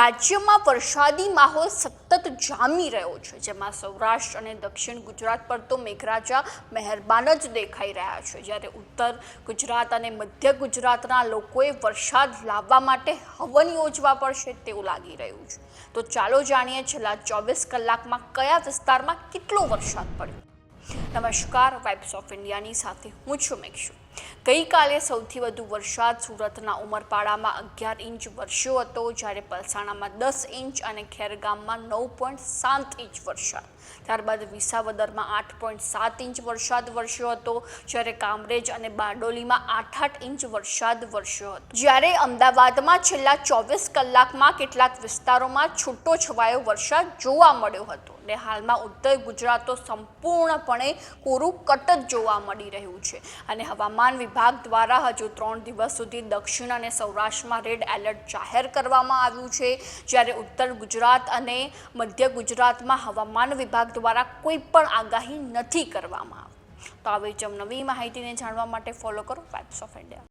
રાજ્યમાં વરસાદી માહોલ સતત જામી રહ્યો છે, જેમાં સૌરાષ્ટ્ર અને દક્ષિણ ગુજરાત પર તો મેઘરાજા મહેરબાન જ દેખાઈ રહ્યા છે. જ્યારે ઉત્તર ગુજરાત અને મધ્ય ગુજરાતના લોકોએ વરસાદ લાવવા માટે હવન યોજવા પડશે તેવું લાગી રહ્યું છે. તો ચાલો જાણીએ છેલ્લા ચોવીસ કલાકમાં કયા વિસ્તારમાં કેટલો વરસાદ પડ્યો? નમસ્કાર વાઇબ્સ ઓફ ઇન્ડિયાની સાથે હું છું મેક્ષુ ગઈકાલે સૌથી વધુ વરસાદ સુરતના ઉમરપાડામાં અગિયાર ઇંચ વરસ્યો હતો, જ્યારે પલસાણામાં દસ ઇંચ અને ખેરગામમાં નવ પોઈન્ટ સાત ઇંચ વરસાદ. ત્યારબાદ વિસાવદરમાં આઠ પોઈન્ટ સાત ઇંચ વરસાદ વરસ્યો હતો, જ્યારે કામરેજ અને બારડોલીમાં આઠ આઠ ઇંચ વરસાદ વરસ્યો હતો. જ્યારે અમદાવાદમાં છેલ્લા ચોવીસ કલાકમાં કેટલાક વિસ્તારોમાં છૂટો છવાયો વરસાદ જોવા મળ્યો હતો. ને હાલમાં ઉત્તર ગુજરાત તો સંપૂર્ણપણે કોરું કટ જોવા મળી રહ્યું છે. અને હવામાન વિભાગ દ્વારા હજુ ત્રણ દિવસ સુધી દક્ષિણ અને સૌરાષ્ટ્રમાં રેડ એલર્ટ જાહેર કરવામાં આવ્યું છે. જ્યારે ઉત્તર ગુજરાત અને મધ્ય ગુજરાતમાં હવામાન વિભાગ દ્વારા કોઈ પણ આગાહી નથી કરવામાં આવી. તો આવી જ નવી માહિતીને જાણવા માટે ફોલો કરો વેબ્સ ઓફ ઇન્ડિયા